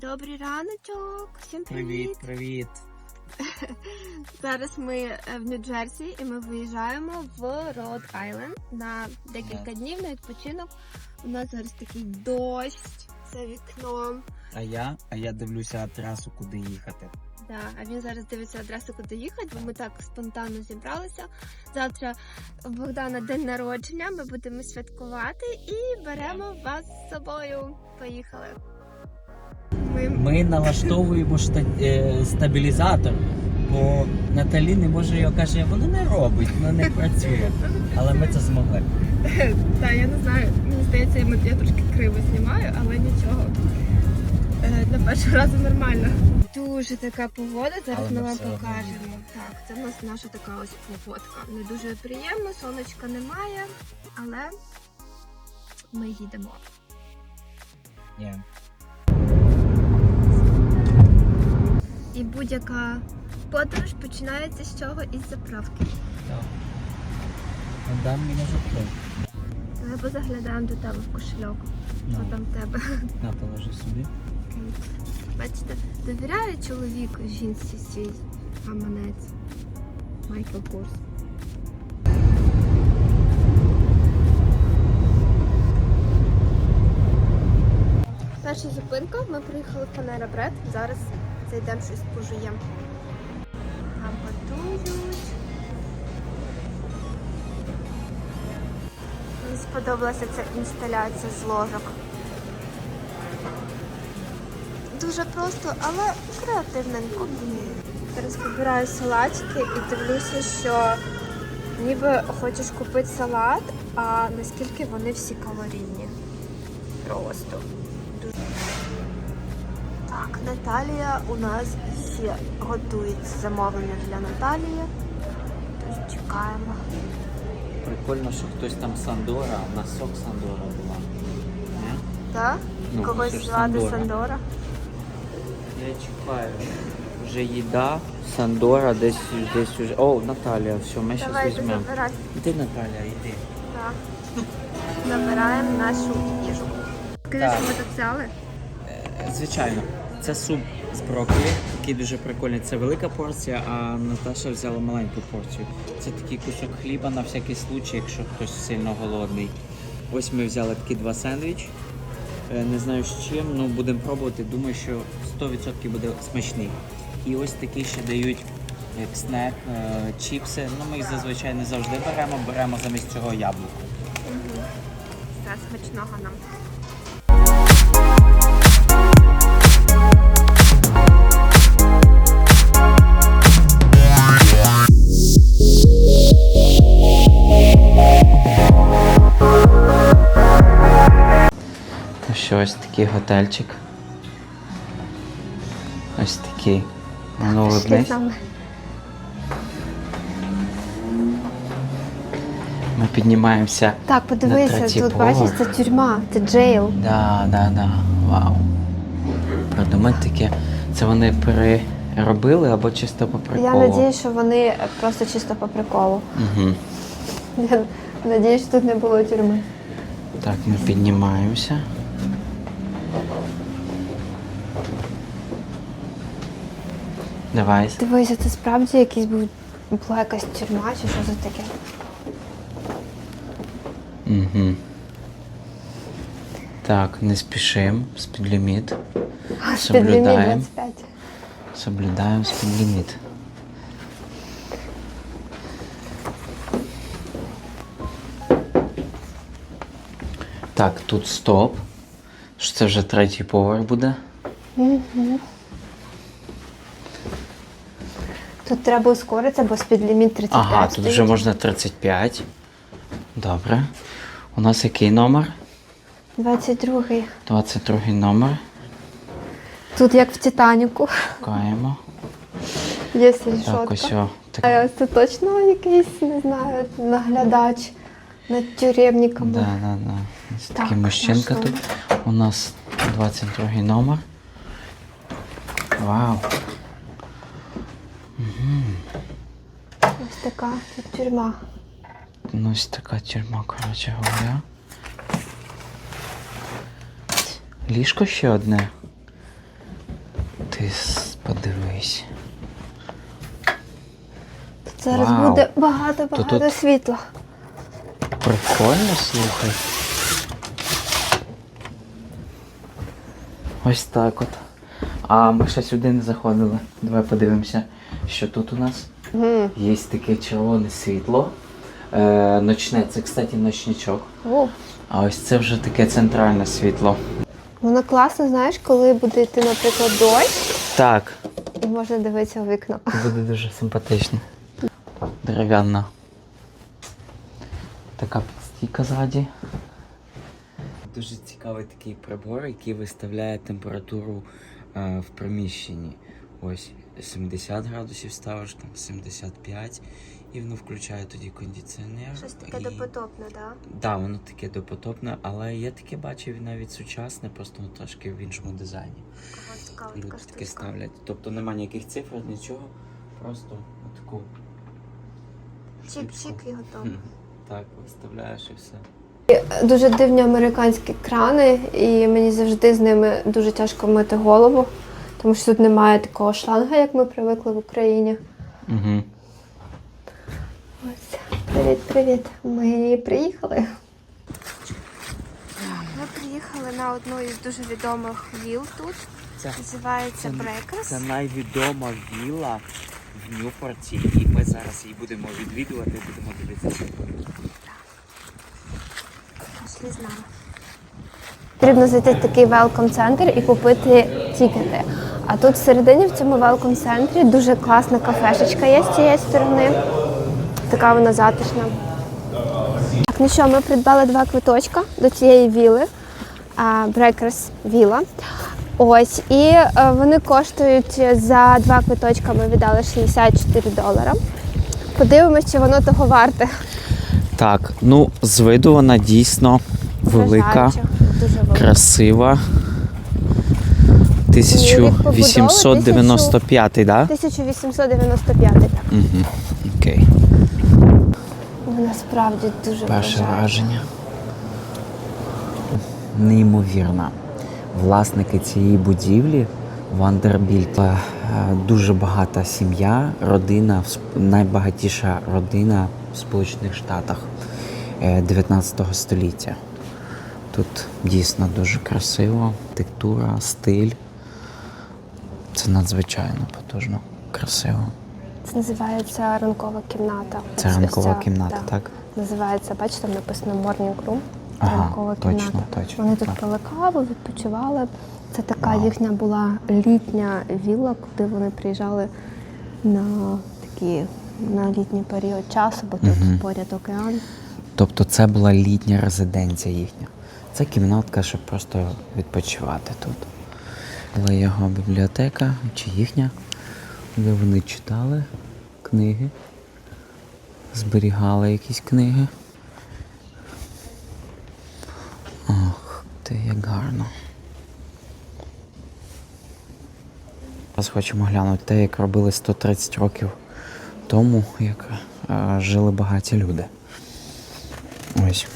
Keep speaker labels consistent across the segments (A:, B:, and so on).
A: Добрий раночок, всім привіт.
B: Привіт, привіт.
A: Зараз ми е, в Нью-Джерсі і ми виїжджаємо в Род Айленд на декілька днів на відпочинок. У нас зараз такий дощ за вікном.
B: А я, а я дивлюся трасу, куди їхати.
A: Да, а він зараз дивиться адресу, куди їхати, бо ми так спонтанно зібралися. Завтра у Богдана день народження, ми будемо святкувати і беремо вас з собою. Поїхали. Ми
B: Ми налаштовуємо шта- е, стабілізатор, бо Наталі не може його каже, воно не робить, воно не працює. Але ми це змогли.
A: Так, я не знаю. Мені здається, я, я трошки криво знімаю, але нічого. Е, Для першого разу нормально. Дуже така погода, зараз
B: Але
A: ми вам покажемо. Так, це в нас наша така ось погодка. Не дуже приємно, сонечка немає, але ми їдемо.
B: Ні.
A: І будь-яка подорож починається з чого? Із заправки.
B: Так. Дам мене закрив.
A: Ми позаглядаємо до тебе в кошельок. Що
B: Ну,
A: там в тебе?
B: на, положи собі.
A: Бачите, довіряє чоловік жінці свій гаманець. Майкл Курс. Перша зупинка, ми приїхали в Панера Бред. Зараз зайдемо щось пожуємо. Нам готують. Мені сподобалася ця інсталяція з ложок. Дуже просто, але креативненько. Зараз вибираю салатики і дивлюся, що ніби хочеш купити салат, а наскільки вони всі калорійні. Просто. Дуже. Так, Наталія у нас ще готується замовлення для Наталії. Тож чекаємо.
B: Прикольно, що хтось там Сандора, на сок Сандора була.
A: Так?
B: Ну,
A: Когось звати
B: Сандора.
A: Сандора.
B: Я чекаю. Вже їда, Сандора, десь десь уже. О, Наталія, все, ми зараз
A: Давайте
B: візьмемо.
A: забирати.
B: Іди, Наталія, іди.
A: Так. Забираємо нашу їжу. Скажи,
B: Так.
A: що ми тут взяли?
B: Е, Звичайно, це суп з брокколі, який дуже прикольний. Це велика порція, а Наташа взяла маленьку порцію. Це такий кусок хліба на всякий случай, якщо хтось сильно голодний. Ось ми взяли такі два сендвіч. Е, Не знаю з чим, ну будемо пробувати. Думаю, що 100% буде смачний. І ось такі ще дають як снек, е, чіпси. Ну ми їх зазвичай не завжди беремо, беремо замість цього яблуко.
A: Все, смачного нам.
B: Що, ось такий готельчик. Ось такий. Ну, улыбнись. Ми піднімаємося.
A: Так, подивися,
B: третій
A: тут
B: поверх.
A: бачиш, це тюрма, це джейл.
B: Да, да, да. Вау. Придумати таке. Це вони переробили або чисто по приколу?
A: Я надію, що вони просто чисто по приколу.
B: Угу.
A: Я надію, що тут не було тюрми.
B: Так, ми піднімаємося. Давай.
A: Дивися, це справді якийсь був була якась тюрма чи що це таке?
B: Угу. Так, не спішимо. Спідліміт.
A: А,
B: Соблюдаємо.
A: 25.
B: Соблюдаємо спідліміт. Так, тут стоп. Що це вже третій поверх буде?
A: Тут треба ускоритися, бо спідліміт 35
B: Ага, тут
A: стоїть.
B: вже можна 35. Добре. У нас який номер?
A: 22-й.
B: 22 номер.
A: Тут як в Титаніку.
B: Шукаємо.
A: Є
B: Так, ось о. Так,
A: А це точно якийсь, не знаю, наглядач над тюремниками.
B: да, да, да. Ось
A: Так,
B: такий мужчинка
A: нашла.
B: тут. У нас 22 номер. Вау.
A: Ось така тут тюрма.
B: Ну, ось така тюрма, коротше говоря. Ліжко ще одне. ти подивись.
A: Зараз
B: Вау.
A: буде багато-багато
B: тут-
A: світла.
B: Прикольно, слухай. Ось так от. А ми ще сюди не заходили. Давай подивимося, що тут у нас.
A: Угу.
B: Є таке червоне світло. Е, ночне, це, кстати, ночничок.
A: О,
B: А ось це вже таке центральне світло.
A: воно класно, знаєш, коли буде йти, наприклад, дощ,
B: Так,
A: і можна дивитися в вікно.
B: буде дуже симпатично. Дерев'яна. Така стійка ззаді. Дуже цікавий такий прибор, який виставляє температуру е, в приміщенні. Ось 70 градусів ставиш, там 75, і воно включає тоді кондиціонер. Щось і...
A: допотопне, так?
B: Да, воно таке допотопне, але я таке бачив навіть сучасне, просто ну, трошки в іншому дизайні.
A: Цікава
B: Люди таке ставлять. Тобто нема ніяких цифр, нічого. Просто таку.
A: Чик-чик і готово.
B: Так, виставляєш і все.
A: Дуже дивні американські крани, і мені завжди з ними дуже тяжко мити голову, тому що тут немає такого шланга, як ми привикли в Україні.
B: Угу.
A: Ось, привіт, привіт. Ми приїхали. Ми приїхали на одну із дуже відомих віл тут.
B: Це,
A: Називається
B: це,
A: Брекерс.
B: це найвідома вілла в Ньюпорті, і ми зараз її будемо відвідувати, будемо дивитися.
A: Пішли з нами. Потрібно зайти в такий велком центр і купити тікети. А тут всередині в цьому велком центрі дуже класна кафешечка є з цієї сторони. Така вона затишна. Так, ну що, ми придбали два квиточка до цієї віли. Брекерс Віла. Ось, і е, вони коштують за два квиточка. Ми віддали 64 долара. Подивимось, чи воно того варте.
B: Так, ну з виду вона дійсно велика,
A: Вражаюче. Дуже велика.
B: красива. 1895, так? Да?
A: 1895, так.
B: Угу. Окей.
A: Ну, насправді дуже
B: Перше
A: вражає.
B: враження. Неймовірно. Власники цієї будівлі Вандербільт. е, Дуже багата сім'я, родина, найбагатіша родина в Сполучених Штатах е, 19 століття. Тут дійсно дуже красиво, архітектура, стиль. Це надзвичайно потужно, красиво.
A: Це називається ранкова кімната.
B: Це ранкова
A: ця,
B: кімната,
A: да.
B: так?
A: Називається, бачите, там написано Morning Room.
B: Ага,
A: ранкова
B: точно,
A: кімната.
B: точно,
A: Вони тут пили каву, відпочивали. Це така
B: Вау.
A: їхня була літня вілла, куди вони приїжджали на такі на літній період часу, бо тут
B: Мгм.
A: поряд океан.
B: Тобто це була літня резиденція їхня. Це кімнатка, щоб просто відпочивати тут. Була його бібліотека чи їхня, де вони читали книги, зберігали якісь книги. Ох, ти як гарно. Зараз хочемо глянути те, як робили 130 років тому, як е, жили багаті люди. Ось.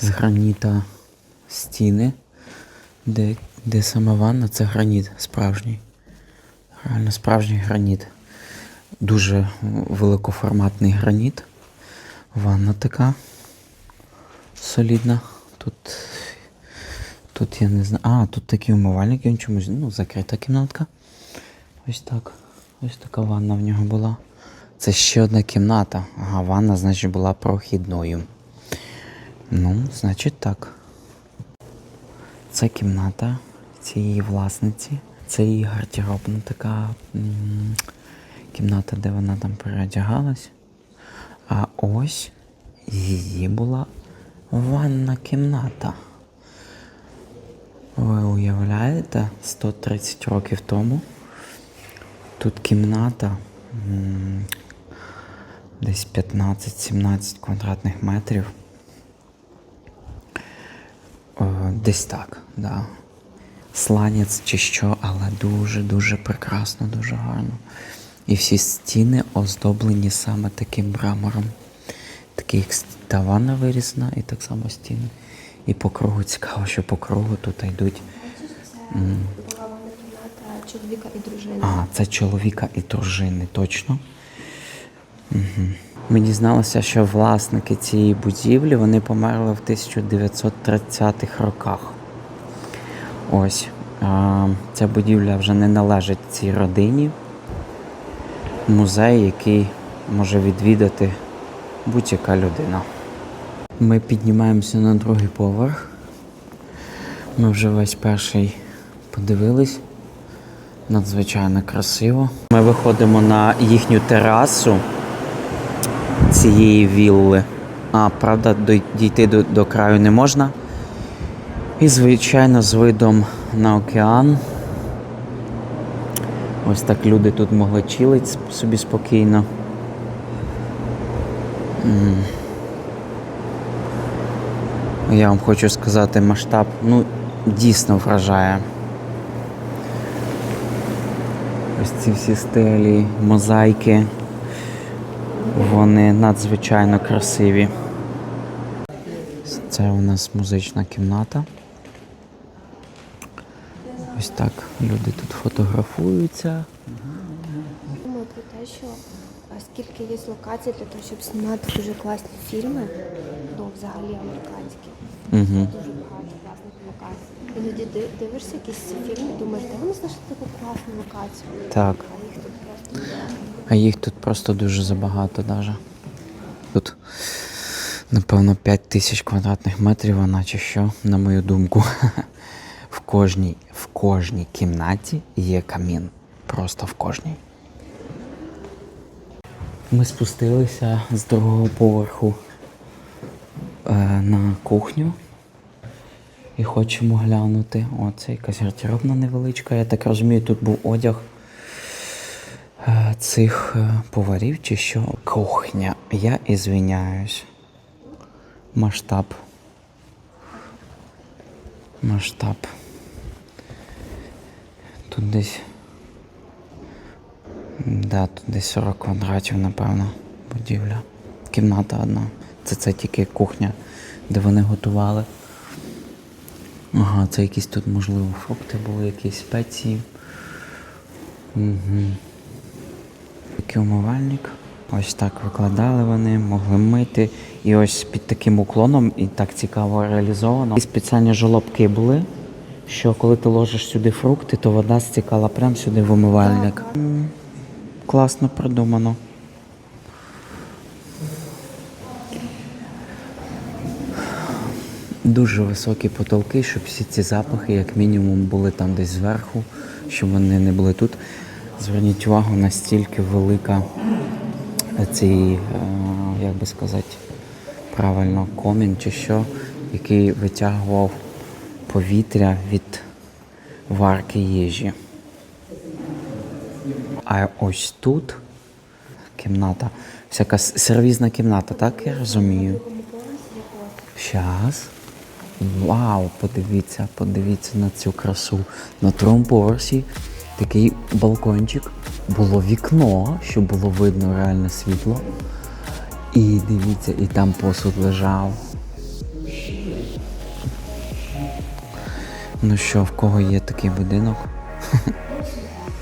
B: З граніта стіни, де, де саме ванна, це граніт справжній. Реально справжній граніт. Дуже великоформатний граніт. Ванна така солідна. Тут Тут я не знаю. А, тут такі умивальники, він чомусь, ну, закрита кімнатка. Ось так. Ось така ванна в нього була. Це ще одна кімната. Ага, ванна, значить, була прохідною. Ну, значить так. Це кімната цієї власниці. Це її гардеробна така кімната, де вона там переодягалась. А ось її була ванна кімната. Ви уявляєте, 130 років тому тут кімната десь 15-17 квадратних метрів. О, десь так, да. Сланець чи що, але дуже-дуже прекрасно, дуже гарно. І всі стіни оздоблені саме таким мрамором. Такий як та вирізана і так само стіни. І по кругу цікаво, що по кругу тут йдуть.
A: Це була кімната чоловіка і дружини.
B: А, це чоловіка і дружини, точно. Угу. Ми дізналися, що власники цієї будівлі вони померли в 1930-х роках. Ось. Ця будівля вже не належить цій родині. Музей, який може відвідати будь-яка людина. Ми піднімаємося на другий поверх. Ми вже весь перший подивились. Надзвичайно красиво. Ми виходимо на їхню терасу цієї вілли. А, правда, дійти до, до краю не можна. І, звичайно, з видом на океан. Ось так люди тут могли чилити собі спокійно. Я вам хочу сказати, масштаб ну, дійсно вражає. Ось ці всі стелі, мозаїки. Вони надзвичайно красиві. Це у нас музична кімната. Ось так люди тут фотографуються.
A: Думаю про те, що а, скільки є локацій для того, щоб знімати дуже класні фільми, ну взагалі американські.
B: Угу.
A: Дуже багато класних локацій. Іноді дивишся якісь фільми, думаєш, де вони знайшли таку класну локацію,
B: Так.
A: а їх тут просто
B: А їх тут просто дуже забагато даже. Тут, напевно, 5 тисяч квадратних метрів, вона чи що, на мою думку. В кожній, в кожній кімнаті є камін. Просто в кожній. Ми спустилися з другого поверху е, на кухню і хочемо глянути. О, це якась гардеробна невеличка. Я так розумію, тут був одяг цих е, поварів чи що. Кухня. Я ізвиняюсь. Масштаб. Масштаб. Тут десь. Да, тут десь 40 квадратів, напевно, будівля. Кімната одна. Це це тільки кухня, де вони готували. Ага, це якісь тут, можливо, фрукти були, якісь спеції. Угу. Такий умивальник. Ось так викладали вони, могли мити. І ось під таким уклоном і так цікаво реалізовано. І спеціальні жолобки були, що коли ти ложиш сюди фрукти, то вода стікала прямо сюди в умивальник. Класно придумано. Дуже високі потолки, щоб всі ці запахи, як мінімум, були там десь зверху, щоб вони не були тут. Зверніть увагу, настільки велика цей, е, як би сказати, правильно, комін чи що, який витягував повітря від варки їжі. А ось тут кімната, всяка сервізна кімната, так я розумію. Щас. Вау, подивіться, подивіться на цю красу. На другому поверсі такий балкончик. Було вікно, щоб було видно реальне світло. І дивіться, і там посуд лежав. Ну що, в кого є такий будинок?